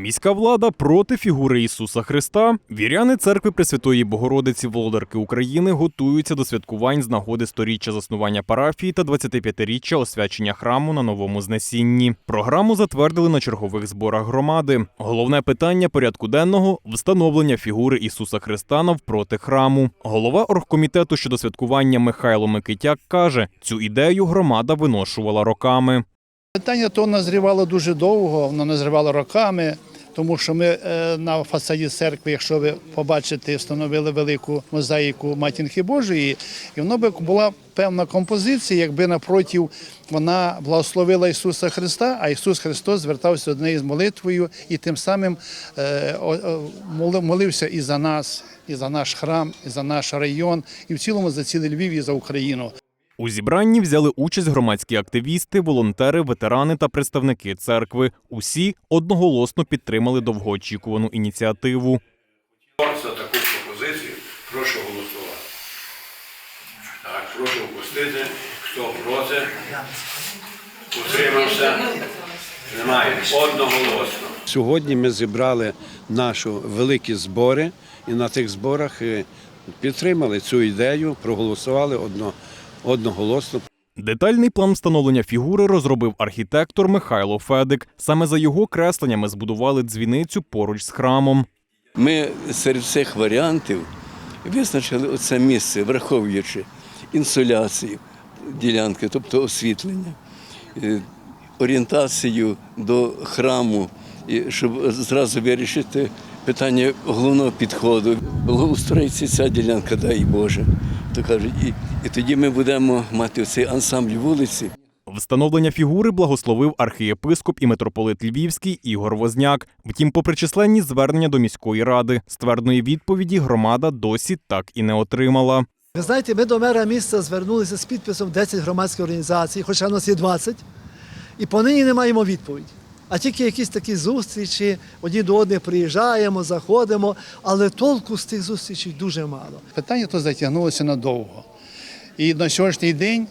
Міська влада проти фігури Ісуса Христа. Віряни церкви Пресвятої Богородиці Володарки України готуються до святкувань з нагоди сторіччя заснування парафії та 25-річчя освячення храму на новому знесінні. Програму затвердили на чергових зборах громади. Головне питання порядку денного встановлення фігури Ісуса Христа навпроти храму. Голова оргкомітету щодо святкування Михайло Микитяк каже, цю ідею громада виношувала роками. Питання то назрівало дуже довго, воно назрівало роками, тому що ми е, на фасаді церкви, якщо ви побачите, встановили велику мозаїку Матінки Божої, і воно би була певна композиція, якби напротив вона благословила Ісуса Христа, а Ісус Христос звертався до неї з молитвою і тим самим е, молився і за нас, і за наш храм, і за наш район, і в цілому за цілий Львів і за Україну. У зібранні взяли участь громадські активісти, волонтери, ветерани та представники церкви. Усі одноголосно підтримали довгоочікувану ініціативу. За таку пропозицію прошу голосувати. Так, прошу впустити. Хто проти? Утримався? Немає. Одноголосно. Сьогодні ми зібрали наші великі збори і на тих зборах е, підтримали цю ідею, проголосували одно, одноголосно. Детальний план встановлення фігури розробив архітектор Михайло Федик. Саме за його кресленнями збудували дзвіницю поруч з храмом. Ми серед всіх варіантів визначили оце місце, враховуючи інсоляцію ділянки, тобто освітлення, е, орієнтацію до храму, щоб зразу вирішити питання головного підходу. Благоустроїться ця ділянка, дай Боже. То кажуть, і, і тоді ми будемо мати цей ансамбль вулиці. Встановлення фігури благословив архієпископ і митрополит Львівський Ігор Возняк. Втім, попри численні звернення до міської ради, ствердної відповіді громада досі так і не отримала. Ви знаєте, ми до мера міста звернулися з підписом 10 громадських організацій, хоча в нас є 20, і понині не маємо відповіді. А тільки якісь такі зустрічі, одні до одних приїжджаємо, заходимо, але толку з тих зустрічей дуже мало. Питання то затягнулося надовго. І на сьогоднішній день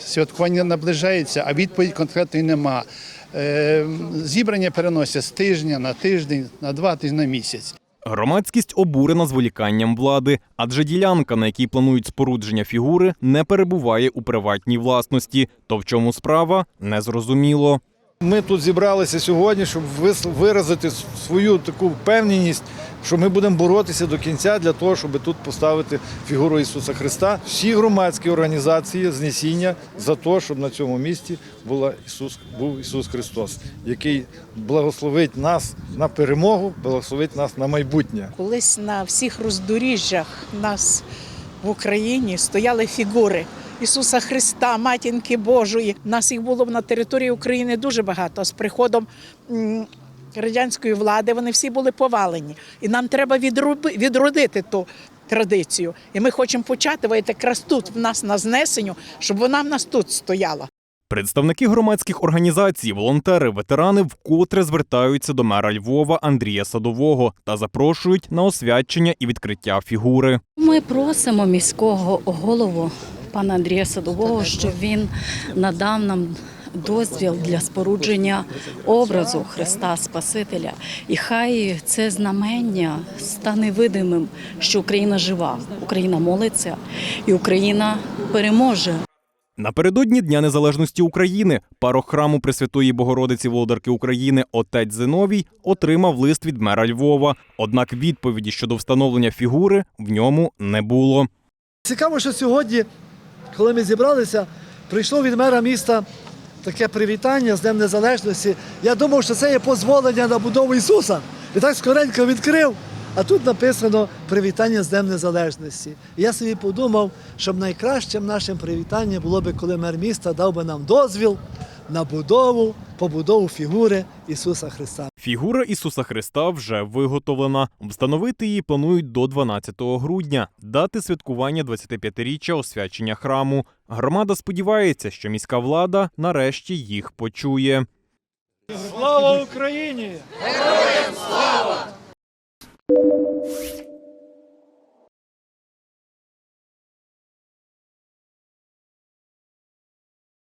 святкування наближається, а відповідь конкретної нема. Е, Зібрання переносять з тижня на тиждень, на два тижні на місяць. Громадськість обурена зволіканням влади, адже ділянка, на якій планують спорудження фігури, не перебуває у приватній власності. То в чому справа незрозуміло. Ми тут зібралися сьогодні, щоб виразити свою таку впевненість, що ми будемо боротися до кінця для того, щоб тут поставити фігуру Ісуса Христа. Всі громадські організації знесіння за те, щоб на цьому місці була Ісус, був Ісус Христос, який благословить нас на перемогу, благословить нас на майбутнє. Колись на всіх роздоріжжях нас в Україні стояли фігури Ісуса Христа, Матінки Божої. Нас їх було на території України дуже багато. З приходом радянської влади вони всі були повалені. І нам треба відроби- відродити ту традицію. І ми хочемо почати якраз тут, в нас на знесенню, щоб вона в нас тут стояла. Представники громадських організацій, волонтери, ветерани вкотре звертаються до мера Львова Андрія Садового та запрошують на освячення і відкриття фігури. Ми просимо міського голову пана Андрія Садового, щоб він надав нам дозвіл для спорудження образу Христа Спасителя. І хай це знамення стане видимим, що Україна жива, Україна молиться і Україна переможе. Напередодні Дня Незалежності України парох храму Пресвятої Богородиці Володарки України отець Зиновій отримав лист від мера Львова. Однак відповіді щодо встановлення фігури в ньому не було. Цікаво, що сьогодні, коли ми зібралися, прийшло від мера міста таке привітання з Днем Незалежності. Я думав, що це є дозволення на будову Ісуса. І так скоренько відкрив. А тут написано привітання з Днем Незалежності. І я собі подумав, щоб найкращим нашим привітанням було б, коли мер міста дав би нам дозвіл на будову, побудову фігури Ісуса Христа. Фігура Ісуса Христа вже виготовлена. Встановити її планують до 12 грудня, дати святкування 25-річчя освячення храму. Громада сподівається, що міська влада нарешті їх почує. Слава Україні! Героям слава!